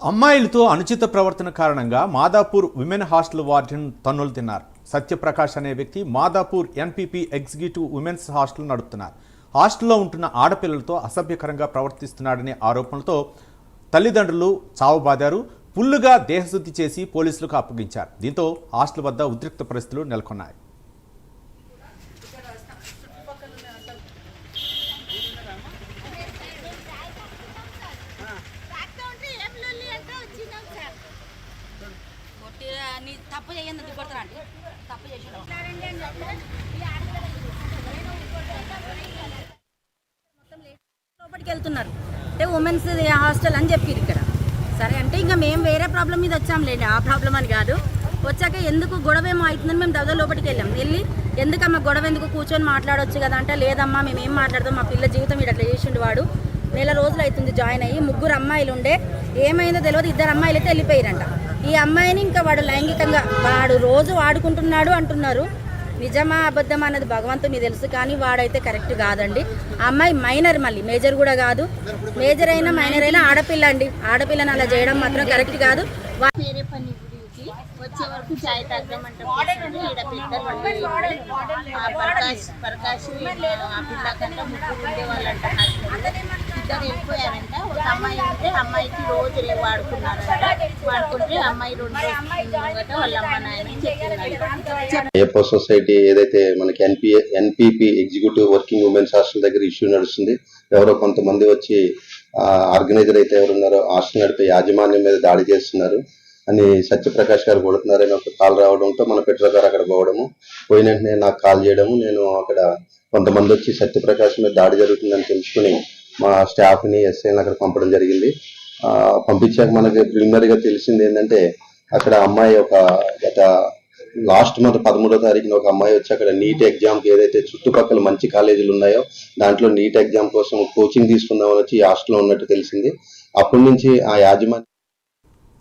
అమ్మాయిలతో అనుచిత ప్రవర్తన కారణంగా మాదాపూర్ విమెన్ హాస్టల్ వార్డెన్ తన్నులు తిన్నారు. సత్యప్రకాష్ అనే వ్యక్తి Madhapur NPP executive women's hostel నడుపుతున్నారు. హాస్టల్లో ఉంటున్న ఆడపిల్లలతో అసభ్యకరంగా ప్రవర్తిస్తున్నాడనే ఆరోపణలతో తల్లిదండ్రులు చావుబాదారు పుల్లుగా దేహశుద్ధి చేసి పోలీసులకు అప్పగించారు. దీంతో హాస్టల్ వద్ద ఉద్రిక్త పరిస్థితులు నెలకొన్నాయి. నీ తప్పు చేయండి కొడతారా అండి తప్పు చేసి లోపలికి వెళ్తున్నారు. అంటే ఉమెన్స్ హాస్టల్ అని చెప్పారు ఇక్కడ. సరే అంటే ఇంకా మేము వేరే ప్రాబ్లం మీద వచ్చాంలేండి ఆ ప్రాబ్లం అని కాదు. వచ్చాక ఎందుకు గొడవ ఏమో అవుతుందని మేము దగ్గర లోపలికి వెళ్ళాం. వెళ్ళి ఎందుకమ్మా గొడవ ఎందుకు కూర్చొని మాట్లాడొచ్చు కదా అంటే లేదమ్మా మేము ఏం మాట్లాడదాం మా పిల్ల జీవితం ఇట్లా చేసిండు వాడు. నెల రోజులు అవుతుంది జాయిన్ అయ్యి ముగ్గురు అమ్మాయిలు ఉండే ఏమైందో తెలియదు ఇద్దరు అమ్మాయిలు అయితే వెళ్ళిపోయారంట. ఈ అమ్మాయిని ఇంకా వాడు లైంగికంగా వాడు రోజు వాడుకుంటున్నాడు అంటున్నారు. నిజమా అబద్ధం అన్నది భగవంతుని తెలుసు కానీ వాడైతే కరెక్ట్ కాదండి. అమ్మాయి మైనర్ మళ్ళీ మేజర్ కూడా కాదు. మేజర్ అయినా మైనర్ అయినా ఆడపిల్ల అండి. ఆడపిల్లని అలా చేయడం మాత్రం కరెక్ట్ కాదు. వేరే పని గురించి వచ్చే వరకు చాయ్ తాగమంటే ప్రకాష్ ప్రకాష్ ఆ పిల్ల కంటే ముగ్గురు ఉండేవాళ్ళంట ఇద్దరు వెళ్ళిపోయారంట. ఒక అమ్మాయి ఉంటే అమ్మాయికి రోజు వాడుకున్నారంట. మాట్లాడుకుంటే అమ్మాయి రెండు వాళ్ళ అమ్మ నాయన సొసైటీ ఏదైతే మనకి NP NPP executive working women's hostel దగ్గర ఇష్యూ నడుస్తుంది ఎవరో కొంతమంది వచ్చి ఆర్గనైజర్ అయితే ఎవరున్నారో హాస్టల్ నడిపే యాజమాన్యం మీద దాడి చేస్తున్నారు. అని సత్యప్రకాష్ గారు కొడుతున్నారని ఒక కాల్ రావడంతో మన పెట్రోల్ గారు అక్కడ పోవడము పోయిన వెంటనే నాకు కాల్ చేయడము నేను అక్కడ కొంతమంది వచ్చి సత్యప్రకాష్ మీద దాడి జరుగుతుందని తెలుసుకుని మా స్టాఫ్ని ఎస్ఐని అక్కడ పంపడం జరిగింది. పంపించాక మనకి ప్రిలిమినరీగా తెలిసింది ఏంటంటే అక్కడ అమ్మాయి ఒక గత లాస్ట్ మంత్ పదమూడో తారీఖున ఒక అమ్మాయి వచ్చి అక్కడ నీట్ ఎగ్జామ్కి ఏదైతే చుట్టుపక్కల మంచి కాలేజీలు ఉన్నాయో దాంట్లో నీట్ ఎగ్జామ్ కోసం కోచింగ్ తీసుకుందామని వచ్చి హాస్టల్లో ఉన్నట్టు తెలిసింది. అప్పటి నుంచి ఆ యాజమాన్యం